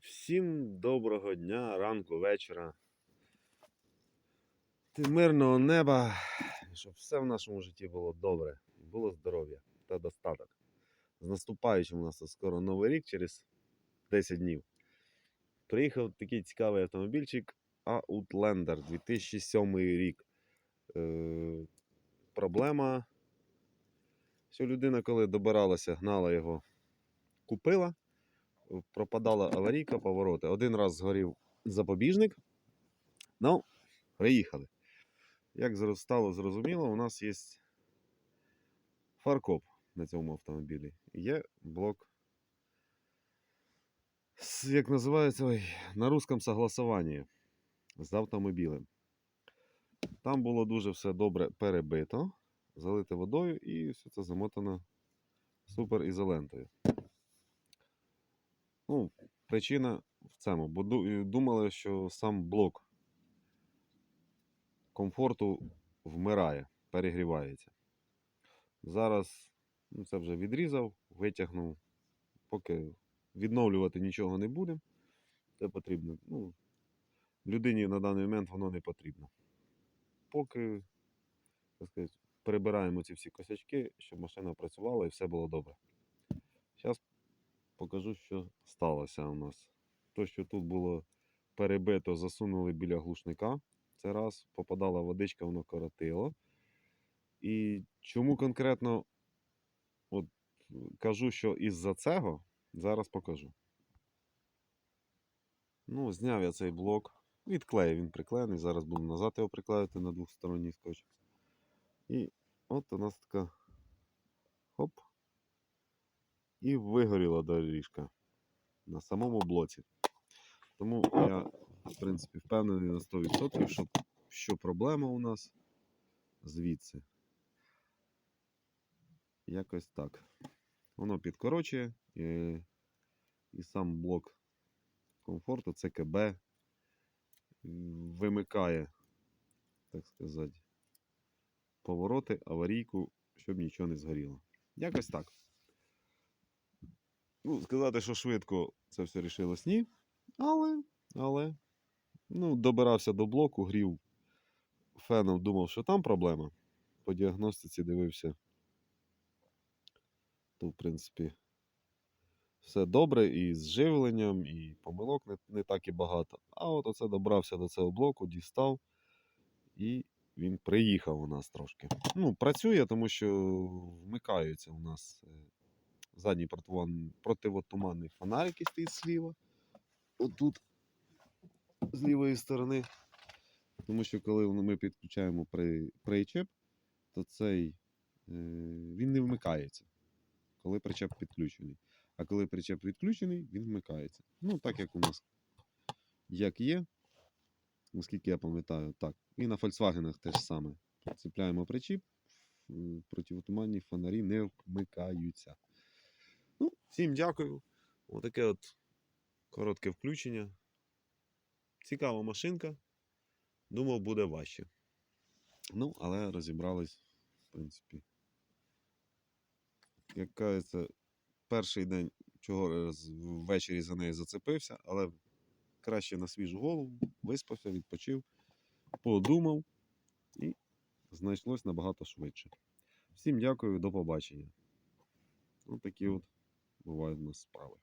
Всім доброго дня, ранку, вечора. Мирного неба, щоб все в нашому житті було добре, було здоров'я та достаток. З наступаючим у нас скоро новий рік через 10 днів. Приїхав такий цікавий автомобільчик Outlander 2007 рік. Е, проблема, що людина, коли добиралася, гнала його, купила пропадала аварійка, повороти. Один раз згорів запобіжник. Ну, приїхали. Як стало зрозуміло, у нас є фаркоп на цьому автомобілі. Є блок. Як називається ой, на русском согласованні з автомобілем. Там було дуже все добре перебито, залите водою і все це замотано суперізолентою. Ну, причина в цьому, бо думали, що сам блок комфорту вмирає, перегрівається. Зараз ну, це вже відрізав, витягнув. Поки відновлювати нічого не будемо. Це потрібно. Ну, людині на даний момент воно не потрібно. Поки так сказати, перебираємо ці всі косячки, щоб машина працювала і все було добре. Покажу, що сталося у нас. То, що тут було перебито, засунули біля глушника. Це раз, попадала водичка, воно коротило. І чому конкретно от, кажу, що із-за цього, зараз покажу. Ну, зняв я цей блок. Відклеїв він приклеєний. Зараз буду назад його приклеїти на двосторонній скотч. І от у нас така хоп. І вигоріла доріжка на самому блоці. Тому я, в принципі, впевнений на 100%, що, що проблема у нас звідси. Якось так. Воно підкорочує і, і сам блок комфорту ЦКБ вимикає, так сказати, повороти, аварійку, щоб нічого не згоріло. Якось так. Ну, сказати, що швидко це все рішилось, ні. Але, але, ну, добирався до блоку, грів феном, думав, що там проблема. По діагностиці дивився. То, в принципі, все добре і з живленням, і помилок не, не так і багато. А от оце добрався до цього блоку, дістав, і він приїхав у нас трошки. Ну, працює, тому що вмикаються у нас е, задній противотуманний фонарик, стоїть зліва. Отут, з лівої сторони. Тому що коли ми підключаємо причеп, то цей е, він не вмикається, коли причеп підключений. А коли причеп відключений, він вмикається. Ну, так як у нас як є, наскільки я пам'ятаю, так. І на Volkswagen теж саме. Цепляємо причіп, противотуманні фонарі не вмикаються. Всім дякую. Отаке от коротке включення. Цікава машинка. Думав, буде важче. Ну, але розібрались, в принципі. Як кажеться, перший день чого ввечері за нею зацепився, але краще на свіжу голову, виспався, відпочив, подумав і знайшлось набагато швидше. Всім дякую, до побачення. Ось такі от бувають у нас справи.